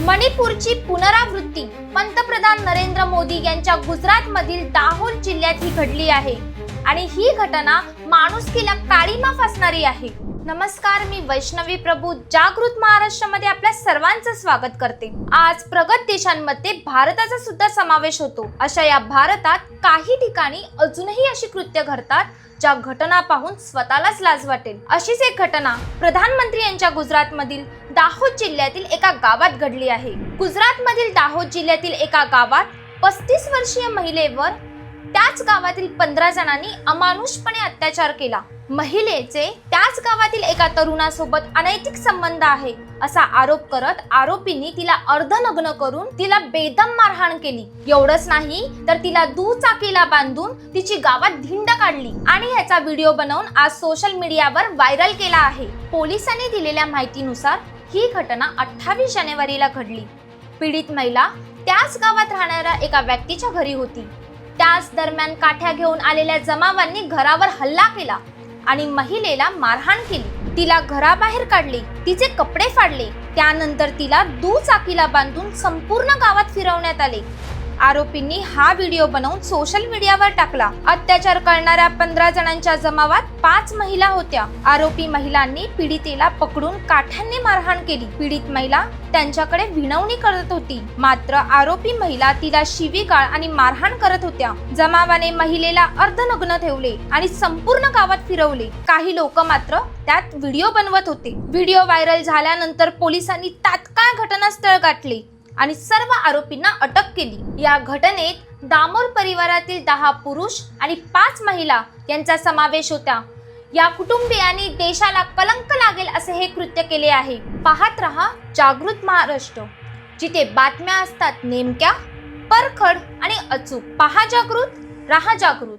मणिपूरची पुनरावृत्ती. पंतप्रधान नरेंद्र मोदी यांच्या गुजरातमधील दाहोर जिल्ह्यात ही घडली आहे. आणि ही घटना माणुसकीला काळीमा फासणारी आहे. नमस्कार मी वैष्णवी प्रभू जागृत महाराष्ट्रामध्ये आपल्या सर्वांचं स्वागत करते. आज प्रगत देशांमध्ये भारताचा सुद्धा समावेश होतो. अशा या भारतात काही ठिकाणी अजूनही अशी कृत्य घडतात ज्या घटना पाहून स्वतःलाच लाज वाटेल. अशीच एक घटना प्रधानमंत्री यांच्या गुजरातमधील दाहोद जिल्ह्यातील एका गावात घडली आहे. गुजरातमधील दाहोद जिल्ह्यातील एका गावात पस्तीस वर्षीय महिलेवर त्याच गावातील पंधरा जणांनी अमानुषपणे अत्याचार केला. महिलेचे त्याच गावातील एका तरुणासोबत अनैतिक संबंध आहे असा आरोप करत आरोपींनी तिला अर्धनग्न करून तिला बेदम मारहाण केली. एवढंच नाही तर तिला दुचाकीला बांधून तिची गावात धिंड काढली आणि याचा व्हिडिओ बनवून आज सोशल मीडियावर व्हायरल केला आहे. पोलिसांनी दिलेल्या माहितीनुसार ही घटना अठ्ठावीस जानेवारीला घडली. पीडित महिला त्याच गावात राहणाऱ्या एका व्यक्तीच्या घरी होती. त्याच दरम्यान काठ्या घेऊन आलेल्या जमावांनी घरावर हल्ला केला आणि महिलेला मारहाण केली. तिला घराबाहेर काढले तिचे कपडे फाडले. त्यानंतर तिला दुचाकीला बांधून संपूर्ण गावात फिरवण्यात आले. आरोपींनी हा व्हिडिओ बनवून सोशल मीडियावर टाकला. अत्याचार करणाऱ्या पंधरा जणांच्या जमावात पाच महिला होत्या. आरोपी महिलांनी पीडितेला पकडून काठ्यांनी मारहाण केली. पीडित महिला त्यांच्याकडे विनवणी करत होती. मात्र आरोपी महिला तिला शिवीगाळ आणि मारहाण करत होत्या. जमावाने महिलेला अर्धनग्न ठेवले आणि संपूर्ण गावात फिरवले. काही लोक मात्र त्यात व्हिडिओ बनवत होते. व्हिडिओ व्हायरल झाल्यानंतर पोलिसांनी तात्काळ घटनास्थळ गाठले. आणि सर्व आरोपींना अटक केली. या घटनेत दामोर परिवारातील दहा पुरुष आणि पाच महिला यांचा समावेश होता. या कुटुंबियांनी देशाला कलंक लागेल असे हे कृत्य केले आहे. पाहत रहा जागृत महाराष्ट्र. जिथे बातम्या असतात नेमक्या परखड आणि अचूक. पहा जागृत रहा जागृत.